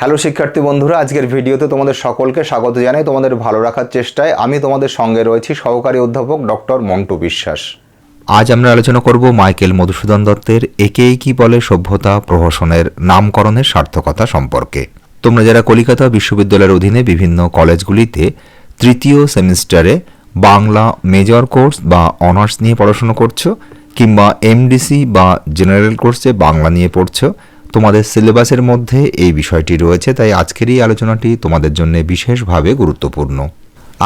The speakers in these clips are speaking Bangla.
হ্যালো শিক্ষার্থী বন্ধুরা, আজকের ভিডিওতে তোমাদের সকলকে স্বাগত জানাই তোমাদের ভালো রাখার চেষ্টায়। আমি তোমাদের সঙ্গে রয়েছি সহকারী অধ্যাপক ডক্টর মন্টু বিশ্বাস। আজ আমরা আলোচনা করব মাইকেল মধুসূদন দত্তের একেই কি বলে সভ্যতা প্রহসনের নামকরণের সার্থকতা সম্পর্কে। তোমরা যারা কলিকাতা বিশ্ববিদ্যালয়ের অধীনে বিভিন্ন কলেজগুলিতে তৃতীয় সেমিস্টারে বাংলা মেজর কোর্স বা অনার্স নিয়ে পড়াশোনা করছ, কিংবা এমডিসি বা জেনারেল কোর্সে বাংলা নিয়ে পড়ছো তোমাদের সিলেবাসের মধ্যে এই বিষয়টি রয়েছে, তাই আজকের এই আলোচনাটি তোমাদের জন্য বিশেষভাবে গুরুত্বপূর্ণ।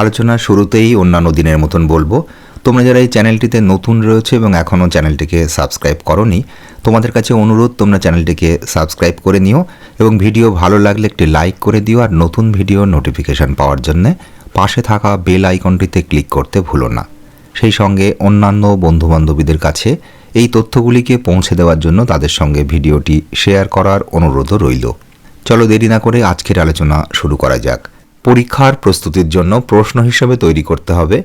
আলোচনার শুরুতেই অন্যান্য দিনের মতন বলব, তোমরা যারা এই চ্যানেলটিতে নতুন রয়েছে এবং এখনও চ্যানেলটিকে সাবস্ক্রাইব করনি, তোমাদের কাছে অনুরোধ, তোমরা চ্যানেলটিকে সাবস্ক্রাইব করে নিও এবং ভিডিও ভালো লাগলে একটি লাইক করে দিও আর নতুন ভিডিও নোটিফিকেশান পাওয়ার জন্যে পাশে থাকা বেল আইকনটিতে ক্লিক করতে ভুলো না। সেই সঙ্গে অন্যান্য বন্ধুবান্ধবীদের কাছে এই তথ্যগুলিকে পৌঁছে দেওয়ার জন্য তাদের সঙ্গে ভিডিওটি শেয়ার করার অনুরোধও রইল। চলো দেরি না করে আজকের আলোচনা শুরু করা যাক। পরীক্ষার প্রস্তুতির জন্য প্রশ্ন হিসেবে তৈরি করতে হবে।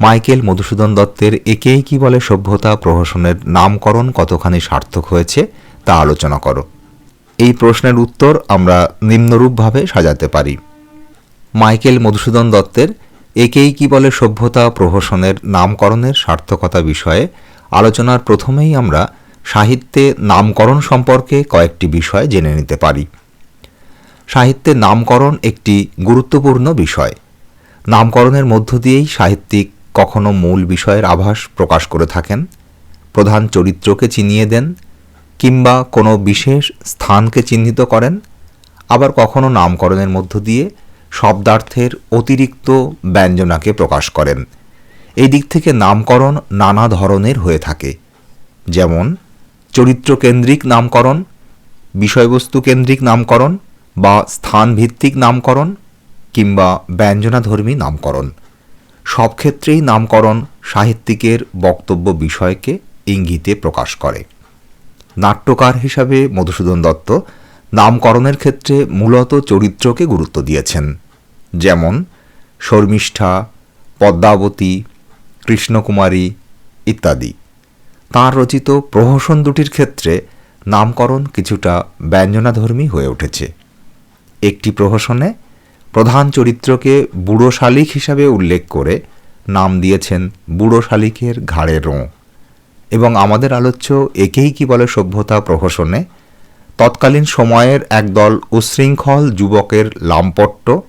মাইকেল মধুসূদন দত্তের একেই কি বলে সভ্যতা প্রহসনের নামকরণ কতখানি সার্থক হয়েছে তা আলোচনা করো। এই প্রশ্নের উত্তর আমরা নিম্নরূপভাবে সাজাতে পারি। মাইকেল মধুসূদন দত্তের একেই কি বলে সভ্যতা প্রহসনের নামকরণের সার্থকতা বিষয়ে আলোচনার প্রথমেই আমরা সাহিত্যে নামকরণ সম্পর্কে কয়েকটি বিষয় জেনে নিতে পারি। সাহিত্যে নামকরণ একটি গুরুত্বপূর্ণ বিষয়। নামকরণের মধ্য দিয়েই সাহিত্যিক কখনো মূল বিষয়ের আভাস প্রকাশ করে থাকেন, প্রধান চরিত্রকে চিনিয়ে দেন, কিংবা কোনো বিশেষ স্থানকে চিহ্নিত করেন, আবার কখনো নামকরণের মধ্য দিয়ে শব্দার্থের অতিরিক্ত ব্যঞ্জনাকে প্রকাশ করেন। এই দিক থেকে নামকরণ নানা ধরনের হয়ে থাকে। যেমন, চরিত্রকেন্দ্রিক নামকরণ, বিষয়বস্তু কেন্দ্রিক নামকরণ বা স্থানভিত্তিক নামকরণ কিংবা ব্যঞ্জনাধর্মী নামকরণ। সব ক্ষেত্রেই নামকরণ সাহিত্যিকের বক্তব্য বিষয়কে ইঙ্গিতে প্রকাশ করে। নাট্যকার হিসাবে মধুসূদন দত্ত নামকরণের ক্ষেত্রে মূলত চরিত্রকে গুরুত্ব দিয়েছেন। যেমন, শর্মিষ্ঠা, পদ্মাবতী কৃষ্ণকুমারী ইত্যাদি। তাঁর রচিত প্রহসন দুটির ক্ষেত্রে নামকরণ কিছুটা ব্যঞ্জনাধর্মী হয়ে উঠেছে। একটি প্রহসনে প্রধান চরিত্রকে বুড়ো শালিক হিসাবে উল্লেখ করে নাম দিয়েছেন বুড়ো শালিকের ঘাড়ে রোঁ। এবং আমাদের আলোচ্য একেই কি বলে সভ্যতা প্রহসনে? তৎকালীন সময়ের একদল উশৃঙ্খল যুবকের লাম্পট্য,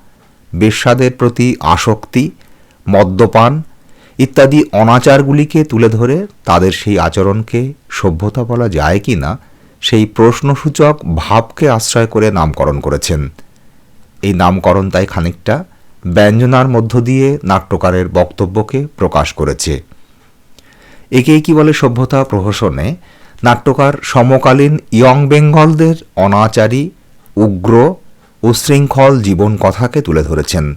বেশ্যাদের প্রতি আসক্তি, মদ্যপান ইত্যাদি অনাচারগুলিকে তুলে ধরে তাদের সেই আচরণকে সভ্যতা বলা যায় কি না, সেই প্রশ্নসূচক ভাবকে আশ্রয় করে নামকরণ করেছেন। এই নামকরণ তাই খানিকটা ব্যঞ্জনার মধ্য দিয়ে নাট্যকারের বক্তব্যকে প্রকাশ করেছে। একেই কি বলে সভ্যতা প্রহসনে? নাট্যকার সমকালীন ইয়ং বেঙ্গলদের অনাচারী, উগ্র উশৃঙ্খল জীবন কথাকে তুলে ধরেছেন।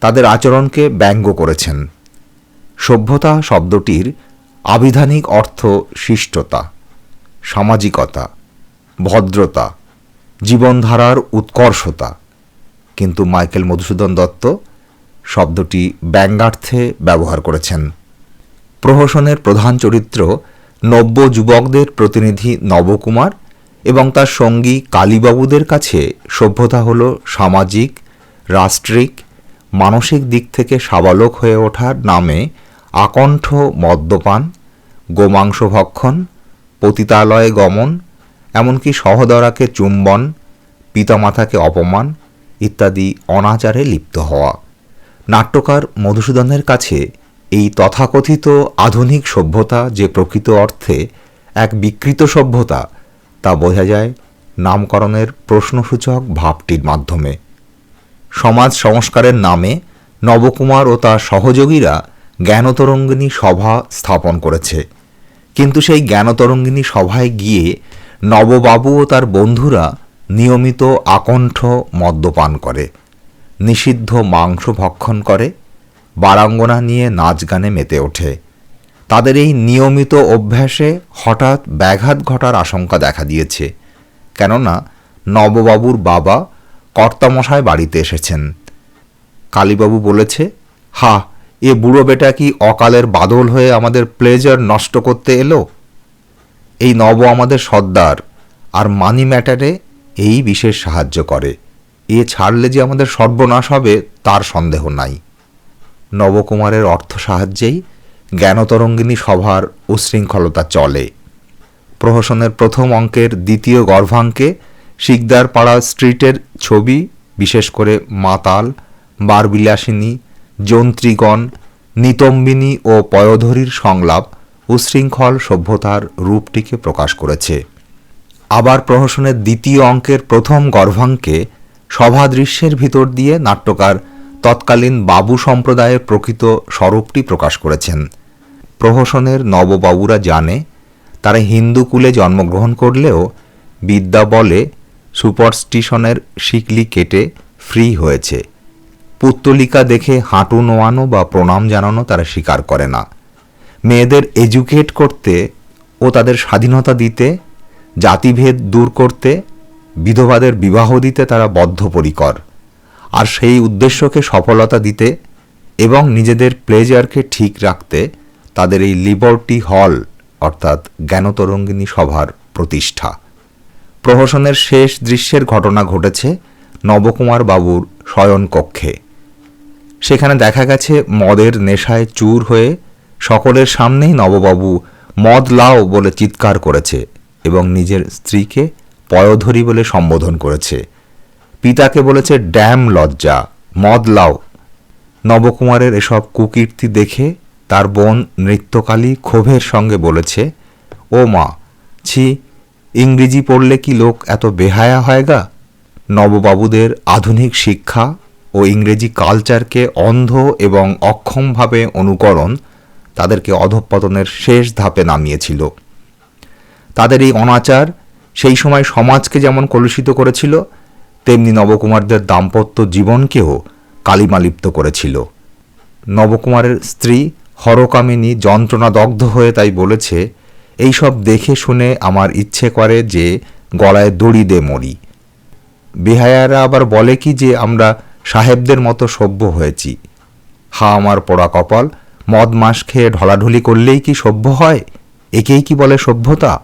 তাদের আচরণকে ব্যঙ্গ করেছেন। সভ্যতা শব্দটির আবিধানিক অর্থ শিষ্টতা, সামাজিকতা, ভদ্রতা, জীবনধারার উৎকর্ষতা। কিন্তু মাইকেল মধুসূদন দত্ত শব্দটি ব্যঙ্গার্থে ব্যবহার করেছেন। প্রহসনের প্রধান চরিত্র নব্য যুবকদের প্রতিনিধি নবকুমার এবং তার সঙ্গী কালীবাবুদের কাছে সভ্যতা হল সামাজিক, রাষ্ট্রিক, মানসিক দিক থেকে সাবালক হয়ে ওঠার নামে আকণ্ঠ মদ্যপান গোমাংস ভক্ষণ পতিতালয়ে গমন, এমনকি সহদরাকে চুম্বন, পিতামাতাকে অপমান ইত্যাদি অনাচারে লিপ্ত হওয়া। নাট্যকার মধুসূদনের কাছে এই তথাকথিত আধুনিক সভ্যতা যে প্রকৃত অর্থে এক বিকৃত সভ্যতা, তা বোঝা যায় নামকরণের প্রশ্নসূচক ভাবটির মাধ্যমে। সমাজ সংস্কারের নামে নবকুমার ও তার সহযোগীরা জ্ঞানতরঙ্গিনী সভা স্থাপন করেছে। কিন্তু সেই জ্ঞানতরঙ্গিনী সভায় গিয়ে নববাবু ও তার বন্ধুরা নিয়মিত আকণ্ঠ মদ্যপান করে, নিষিদ্ধ মাংস ভক্ষণ করে, বারাঙ্গনা নিয়ে নাচ গানে মেতে ওঠে। তাদের এই নিয়মিত অভ্যাসে হঠাৎ ব্যাঘাত ঘটার আশঙ্কা দেখা দিয়েছে। কেননা নববাবুর বাবা কর্তামশায় বাড়িতে এসেছেন। কালীবাবু বলেছে হা এ বুড়ো বেটা কি অকালের বাদল হয়ে আমাদের প্লেজার নষ্ট করতে এলো? এই নব আমাদের সর্দার, আর মানি ম্যাটারে এই বিশেষ সাহায্য করে। এ ছাড়লে যে আমাদের সর্বনাশ হবে, তার সন্দেহ নাই। নবকুমারের অর্থ সাহায্যেই জ্ঞানতরঙ্গিনী সভার উশৃঙ্খলতা চলে। প্রহসনের প্রথম অঙ্কের দ্বিতীয় গর্ভাঙ্কে শিকদারপাড়া স্ট্রিটের ছবি, বিশেষ করে মাতাল, বারবিলাসিনী যন্ত্রীগণ নিতম্বিনী ও পয়োধরীর সংলাপ উশৃঙ্খল সভ্যতার রূপটিকে প্রকাশ করেছে। আবার প্রহসনের দ্বিতীয় অঙ্কের প্রথম গর্ভাঙ্কে সভা দৃশ্যের ভিতর দিয়ে নাট্যকার তৎকালীন বাবু সম্প্রদায়ের প্রকৃত স্বরূপটি প্রকাশ করেছেন। প্রহসনের নববাবুরা জানে, তারা হিন্দু কুলে জন্মগ্রহণ করলেও বিদ্যা বলে সুপারস্টিশনের শিকলি কেটে ফ্রি হয়েছে। পুত্তলিকা দেখে হাঁটু নোয়ানো বা প্রণাম জানানো তারা স্বীকার করে না। মেয়েদের এডুকেট করতে ও তাদের স্বাধীনতা দিতে, জাতিভেদ দূর করতে, বিধবাদের বিবাহ দিতে তারা বদ্ধপরিকর। আর সেই উদ্দেশ্যকে সফলতা দিতে এবং নিজেদের প্লেজারকে ঠিক রাখতে তাদের এই লিবার্টি হল অর্থাৎ জ্ঞানতরঙ্গিনী সভার প্রতিষ্ঠা। প্রহসনের শেষ দৃশ্যের ঘটনা ঘটেছে নবকুমার বাবুর শয়নকক্ষে। সেখানে দেখা গেছে মদের নেশায় চুর হয়ে সকলের সামনেই নববাবু মদ লাও বলে চিৎকার করেছে এবং নিজের স্ত্রীকে পয়োধরী বলে সম্বোধন করেছে। পিতাকে বলেছে, ড্যাম লজ্জা, মদ লাও। নবকুমারের এসব কুকীর্তি দেখে তার বোন নৃত্যকালী ক্ষোভের সঙ্গে বলেছে, ও মা, ছি, ইংরেজি পড়লে কি লোক এত বেহায়া হয় গা? নববাবুদের আধুনিক শিক্ষা ও ইংরেজি কালচারকে অন্ধ এবং অক্ষমভাবে অনুকরণ তাদেরকে অধঃপতনের শেষ ধাপে নামিয়েছিল। তাদের এই অনাচার সেই সময় সমাজকে যেমন কলুষিত করেছিল, তেমনি নবকুমারদের দাম্পত্য জীবনকেও কালিমালিপ্ত করেছিল। নবকুমারের স্ত্রী হরকামিনী যন্ত্রণাদগ্ধ হয়ে তাই বলেছে এইসব দেখে শুনে আমার ইচ্ছে করে যে গলায় দড়ি দে মরি। বেহায়ারা আবার বলে কি যে আমরা সাহেবদের মতো সভ্য হয়েছি। হা আমার পোড়া কপাল, মদ মাস খেয়ে ঢলাঢুলি করলেই কি সভ্য হয়? একেই কি বলে সভ্যতা?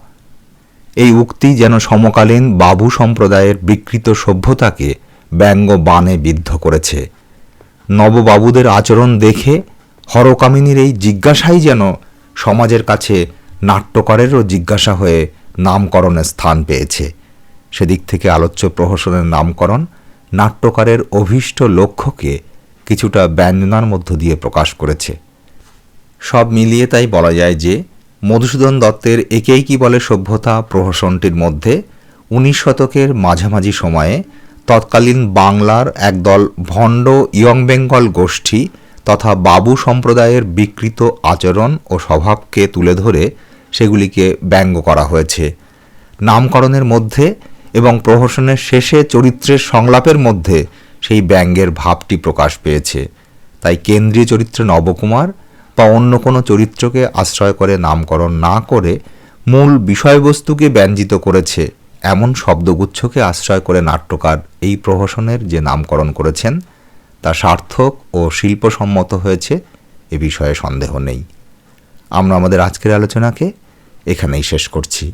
এই উক্তি যেন সমকালীন বাবু সম্প্রদায়ের বিকৃত সভ্যতাকে ব্যঙ্গ বানে বিদ্ধ করেছে। নববাবুদের আচরণ দেখে হরকামিনীর এই জিজ্ঞাসাই যেন সমাজের কাছে নাট্যকারেরও জিজ্ঞাসা হয়ে নামকরণের স্থান পেয়েছে। সেদিক থেকে আলোচ্য প্রহসনের নামকরণ নাট্যকারের অভীষ্ট লক্ষ্যকে কিছুটা ব্যঞ্জনার মধ্য দিয়ে প্রকাশ করেছে। সব মিলিয়ে তাই বলা যায় যে, মধুসূদন দত্তের একেই কি বলে সভ্যতা প্রহসনটির মধ্যে উনিশ শতকের মাঝামাঝি সময়ে তৎকালীন বাংলার একদল ভণ্ড ইয়ং বেঙ্গল গোষ্ঠী তথা বাবু সম্প্রদায়ের বিকৃত আচরণ ও স্বভাবকে তুলে ধরে সেগুলিকে ব্যঙ্গ করা হয়েছে। নামকরণের মধ্যে এবং প্রহসনের শেষে চরিত্রের সংলাপের মধ্যে সেই ব্যঙ্গের ভাবটি প্রকাশ পেয়েছে। তাই কেন্দ্রীয় চরিত্রে নবকুমার বা অন্য কোনো চরিত্রকে আশ্রয় করে নামকরণ না করে মূল বিষয়বস্তুকে ব্যঞ্জিত করেছে, এমন শব্দগুচ্ছকে আশ্রয় করে নাট্যকার এই প্রহসনের যে নামকরণ করেছেন, তা সার্থক ও শিল্পসম্মত হয়েছে, এ বিষয়ে সন্দেহ নেই। আমরা আমাদের আজকের আলোচনাকে এখানেই শেষ করছি।